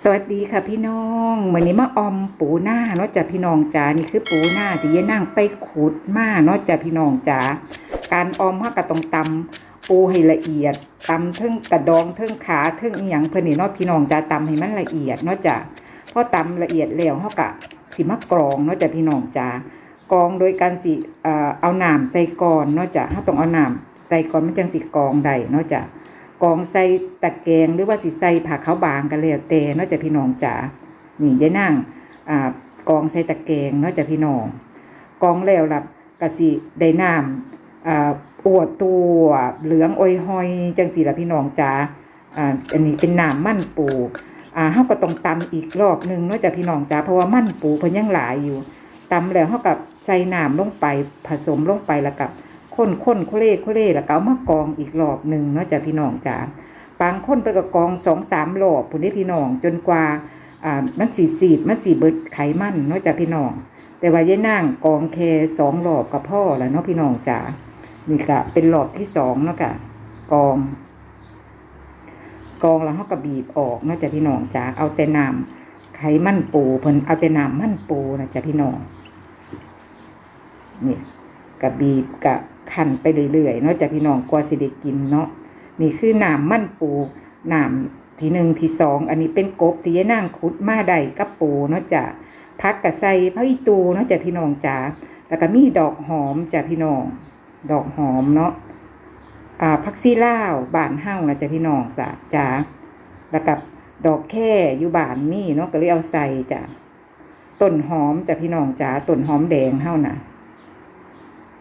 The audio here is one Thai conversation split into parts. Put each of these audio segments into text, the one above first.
สวัสดีค่ะพี่น้องวันนี้มาออมปูหน้าเนาะจ้ะพี่น้องจ๋านี่คือปูหน้าที่ยายนั่งไปขุดมาเนาะจ้ะพี่น้องจ๋าการออมเฮาก็ต้องตำปูให้ละเอียดตำเทิงกระดองเทิงขาเทิงอีหยังเพิ่นนี่เนาะพี่น้องจ๋าตำให้มันละเอียดเนาะจ้ะพอตำละเอียดแล้วเฮาก็สิมากรองเนาะจ้ะพี่น้องจ๋ากรองโดยการสิเอ่อเอาน้ำใส่ก่อนเนาะจ้ะเฮาต้องเอาหน้ำใส่ก่อนมันจังสิกรองได้เนาะจ้ะ กองใส่ตะแกรงหรือว่าสิใส่ผักเขาบางกันแล้วแต่นอกจากพี่น้องจ๋านี่ยายนั่งอ่ากองใส่ตะแกรงนอกจากพี่น้องกองแล้วล่ะกะสิได้น้ำอ่าอวดตัวเหลืองออยหอยจังสีละพี่น้องจ๋าอ่าอันนี้เป็นน้ำมั่นปูอ่าเฮาก็ต้องตำอีกรอบหนึงนอกจากพี่น้องจ๋าเพราะว่ามั่นปูเพิ่นยังหลายอยู่ตำแล้วเฮากับใส่น้ำลงไปผสมลงไปแล้วกับ คนคนโคเล่โคเล่แล้วก็เอามากองอีกรอบหนึ่งเนาะจ้ะพี่น้องจ๋าบางคนไปก็กองสองสามรอบผู้นี้พี่น้องจนกว่าอ่ามันสีสีดมันสีเบิดไขมันเนาะจ้ะพี่น้อง แต่ว่ายายนั่งกองแค่สองรอบกับพ่อแล้วเนาะพี่น้องจ๋านี่ก็เป็นรอบที่สองเนาะค่ะกอง กองแล้วเขาก็บีบออกเนาะจ้ะพี่น้องจ๋าเอาแต่น้ำไขมันปูเพิ่นเอาแต่น้ำมันปูนะจ้ะพี่น้องนี่กับบีบกับ ขันไปเรื่อยๆเนาะจากพี่น้องกว่าสิได้กินเนาะนี่คือหน้ำมันปูหน้ำที่หนึ่งที่สองอันนี้เป็นกบที่ยายนางขุดมาได้กับปูเนาะจ้ะพักกับใส่พระอีตูเนาะจากพี่น้องจ๋าแล้วก็มีดอกหอมจากพี่น้องดอกหอมเนาะอ่าพักซีล่าวบานเฮ้านะจากพี่น้องสะจ๋าแล้วกับดอกแค่อยู่บานมีเนาะก็เลยเอาใส่จ้ะต้นหอมจากพี่น้องจ๋าต้นหอมแดงเฮ้านะ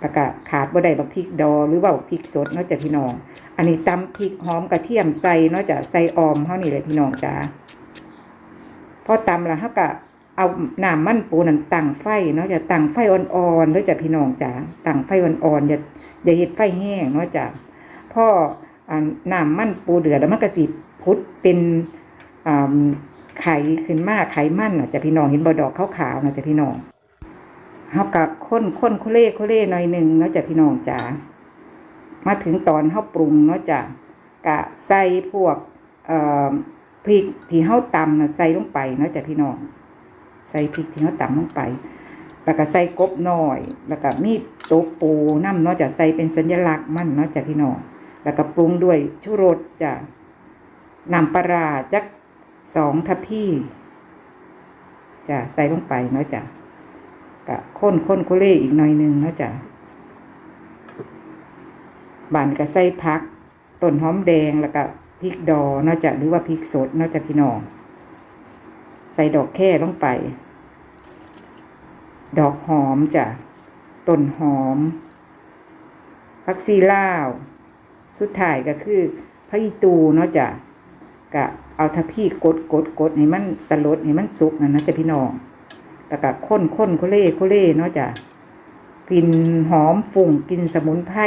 แล้วก็ขาดบ่ได้บักพริกดอหรือว่าบักพริกสดเนาะจ้ะพี่น้อง อันนี้ตำพริกหอมกระเทียมใส่เนาะจ้ะใส่ออมเท่านี้เลยพี่น้องจ้าพอตำแล้วเฮาก็เอาน้ำมันปูนั่นตั้งไฟเนาะจ้ะตั้งไฟอ่อนๆเนาะจ้ะพี่น้องจ้าตั้งไฟอ่อนๆอย่าอย่าเฮ็ดไฟแห้งเนาะจ้ะพออ่าน้ำมันปูเดือดแล้วมันก็สิพุดเป็นไข่ขึ้นมาไข่มันน่ะจ้ะพี่น้องเห็นบ่ดอกขาวๆน่ะจ้ะพี่น้อง เฮากะค้นค้นโคเล่โคเล่หน่อยหนึ่งเนาะจ้ะพี่น้องจ๋ามาถึงตอนเฮาปรุงเนาะจ้ะกะใส่พวกเอ่อพริกที่เฮาตำนะใส่ลงไปเนาะจ้ะพี่น้อง ใส่พริกที่เฮาตำลงไป แล้วก็ใส่กบหน่อย แล้วก็มีโต๊ะปูน้ำเนาะจ้ะใส่เป็นสัญลักษณ์มันเนาะจ้ะพี่น้องแล้วก็ปรุงด้วยชูรสจ้ะน้ำปลาราจักสองทัพพี่จ้ะใส่ลงไปเนาะจ้ะ กะข้นข้นโคเล่อีกหน่อยหนึงเนาะจ้ะบานก็ใส่พักต้นหอมแดงแล้วก็พริกดอนะจ้ะหรือว่าพริกสดนะจ้ะพี่น้อง ใส่ดอกแค่ลงไป ดอกหอมจ้ะต้นหอมผักซีลาว สุดท้ายก็คือพระอีตูเนาะจ้ะกะเอาทัพพี่กดกดกดให้มันสลดให้มันสุกนะนะจ้ะพี่น้อง แล้วก็ข้นข้นโคเล่โคเล่เนาะจ้ะกลิ่นหอมฝุ่งกลิ่นสมุนไพร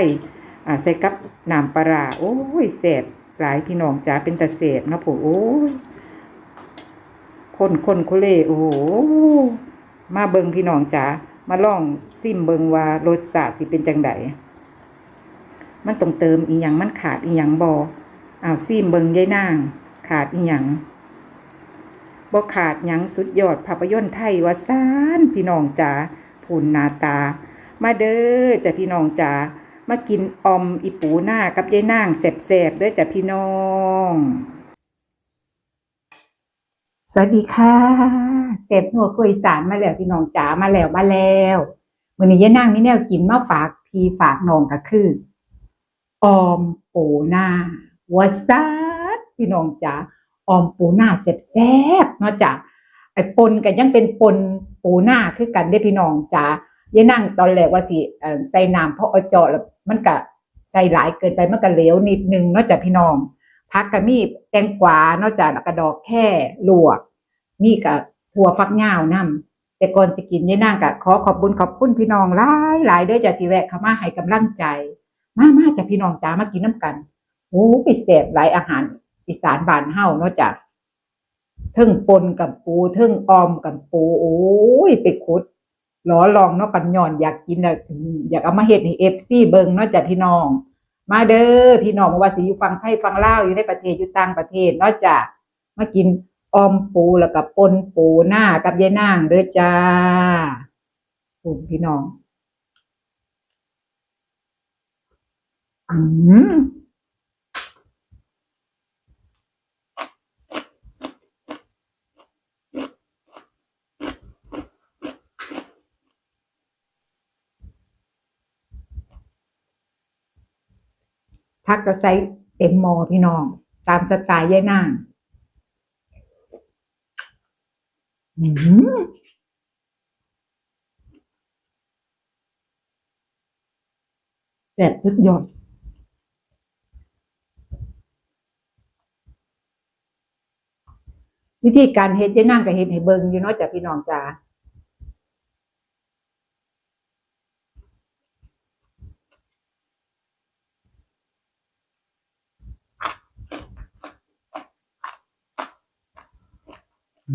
อ่าใส่กับน้ำปลาโอ้ยแสบหลายพี่น้องจ๋าเป็นตาแสบนะผมโอ้ยข้นข้นโคเล่โอ้โหมาเบิงพี่น้องจ๋ามาลองซิมเบิงว่ารสชาติสิเป็นจังไดมันต้องเติมอีหยังมันขาดอีหยังบ่อ้าวซิมเบิงยายนาง ขาดอีหยัง บ่ขาดหยังสุดยอดภาพยนตร์ไทยวาซานพี่น้องจ๋าพูนนาตา มาเด้อจ้ะพี่น้องจ๋ามากินอมอีปูหน้ากับยายนางแสบๆเด้อจ้ะพี่น้อง สวัสดีค่ะเสพหัวคุยสารมาแล้วพี่น้องจ๋ามาแล้วมาแล้วมื้อนี้ยายนางมีแนวกินมาฝากพี่ฝากน้องก็คือออมปูหน้าวาซานพี่น้องจ๋า ออมปูหน้าแซ่บๆเนาะจ้ะไอ้ปนกันยังเป็นปนปูหน้าคือกันได้พี่น้องจ้ะยายนั่งตอนแรกว่าสิใส่น้ำเพราะเอาเจาะแล้วมันก็ใส่หลายเกินไปมันก็เหลวนิดนึงเนาะจ้ะพี่น้องผักก็มีแตงกวาเนาะจ้ะแล้วก็ดอกแค่ลวก นี่ก็ถั่วฟักยาวนํแต่ก่อนสกินยายนั่งก็ขอขอบคุณขอบคุณพี่น้องหลายหลายๆเด้อจ้ะที่แวะเข้ามาให้กำลังใจ มามาจ้ะพี่น้องจ้ามากินน้ำกันโอ้ไปแซ่บหลายอาหาร อีสานบ้านเฮาเนาะจ้ะเทิงปนกับปูเทิงออมกับปู โอ้ย ไปขุดล้อลองเนาะกันย่อนอยากกินอยากเอามาเฮ็ดให้ FC เบิงเนาะจ้ะพี่น้อง มาเด้อพี่น้องบ่ว่าสิอยู่ฝั่งไทยฝั่งลาวอยู่ในประเทศอยู่ต่างประเทศเนาะจ้ะมากินออมปูแล้วก็ปนปูหน้ากับยายนางเด้อจ้าคุณพี่น้องอืม พักก็ใส่เต็มหมอพี่น้อง ตามสไตล์ยายนางแซ่บสุดยอดวิธีการเฮ็ดยายนางก็เฮ็ดให้เบิ่งอยู่เนาะจ้ะพี่น้องจ้า ไป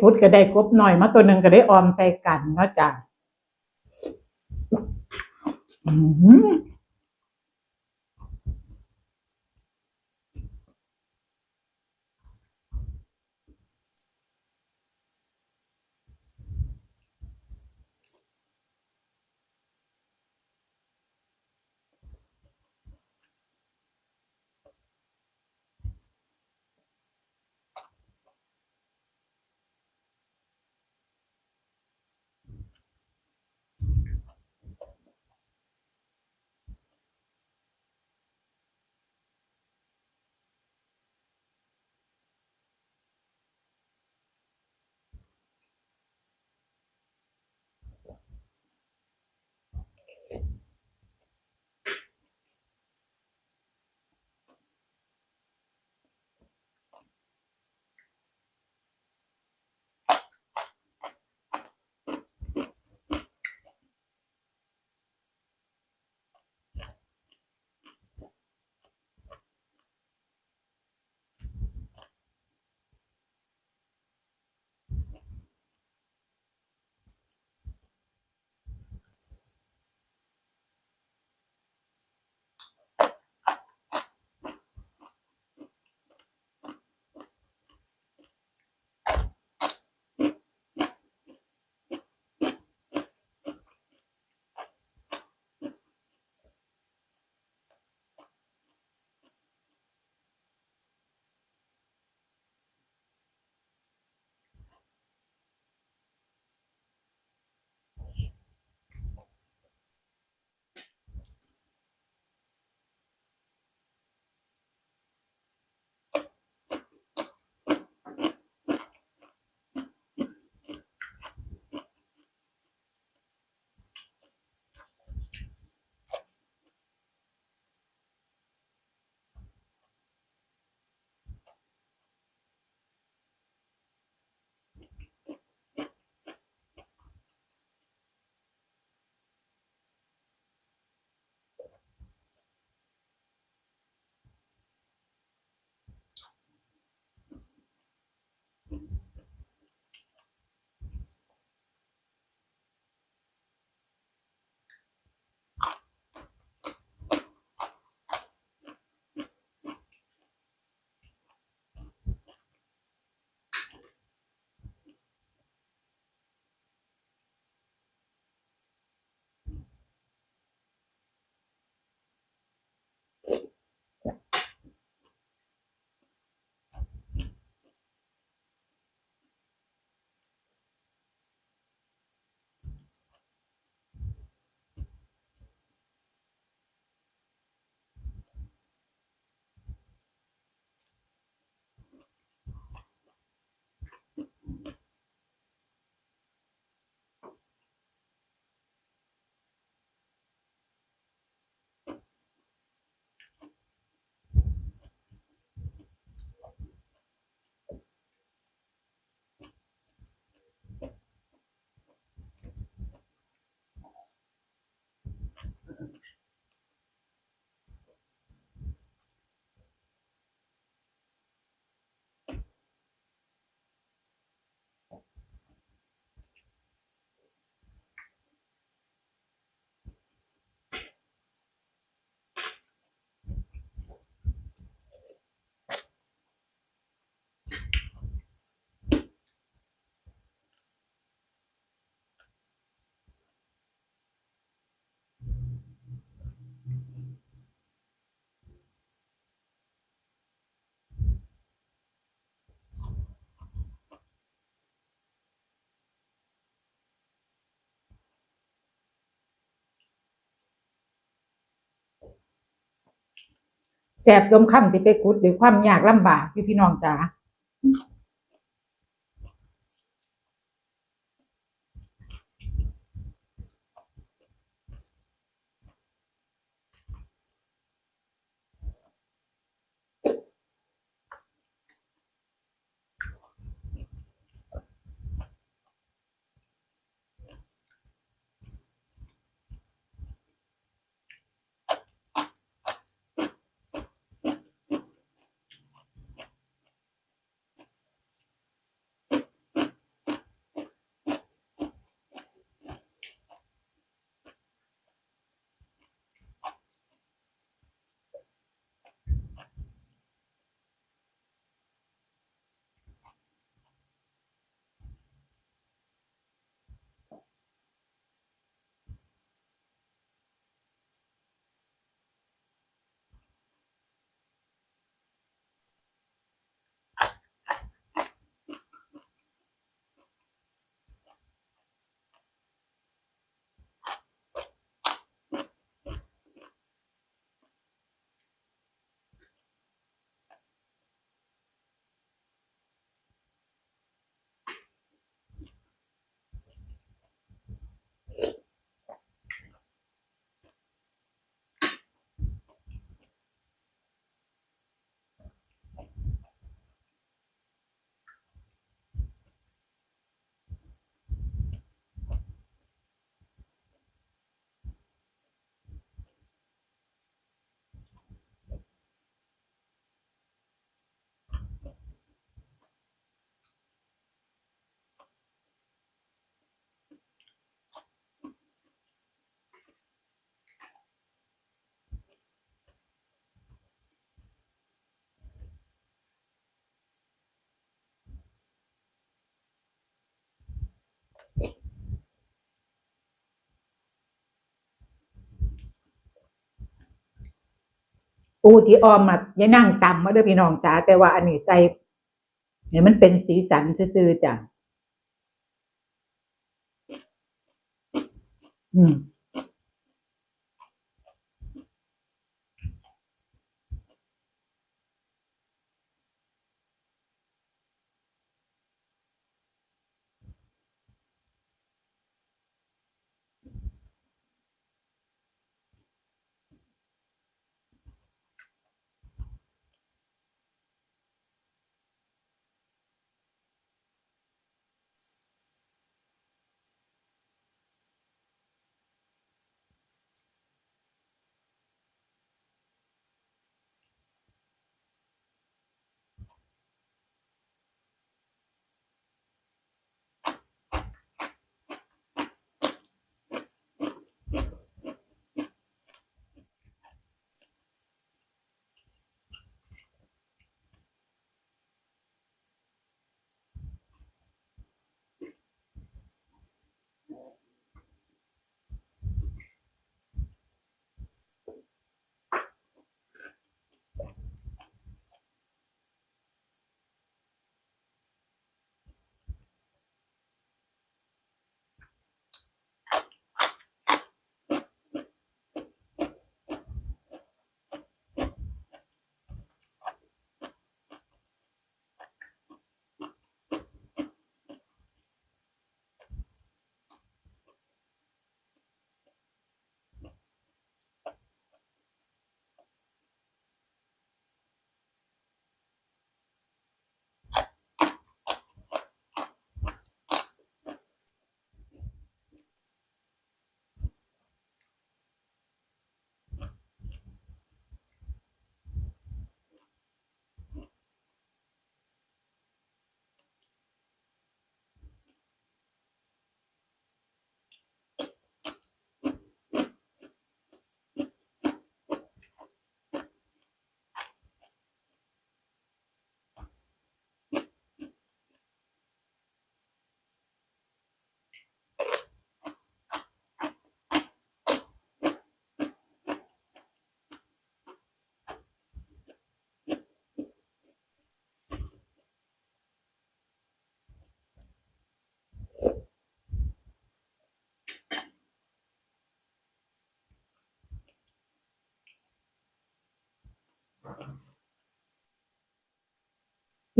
ขุดก็ได้กบหน่อยมาตัวหนึ่งก็ได้ออมใส่กันเนาะจ้ะอืม สบจมคำที่ไปขุดด้วยความยากลำบากพี่พี่น้องจ๋า ปูที่ออมมาอย่านั่งต่ำมาด้อพี่น้องจ๋าแต่ว่าอันนี้ใส่เนี่ยมันเป็นสีสันซื่อๆจ้ะอืม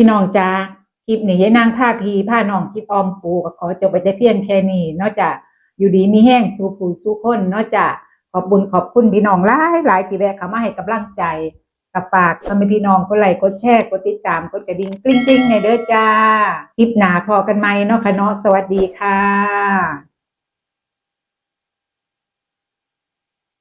พี่น้องจ้าคลิปนี้ยายนางผ้าพีผ้าน้องคิดออมปูก็ขอจบไปแต่เพียงแค่นี้นอกจากอยู่ดีมีแห้งสู้ผู้สู้คนนอกจากขอบบุญขอบคุณพี่น้องหลายหลายที่แวะเข้ามาให้กำลังใจกับฝากทำให้พี่น้องกดไลค์กดแชร์กดติดตามกดกระดิ่งกริ๊งกริ๊งในเด้อจ้าคลิปหนาพอกันไหมเนาะค่ะเนาะสวัสดีค่ะ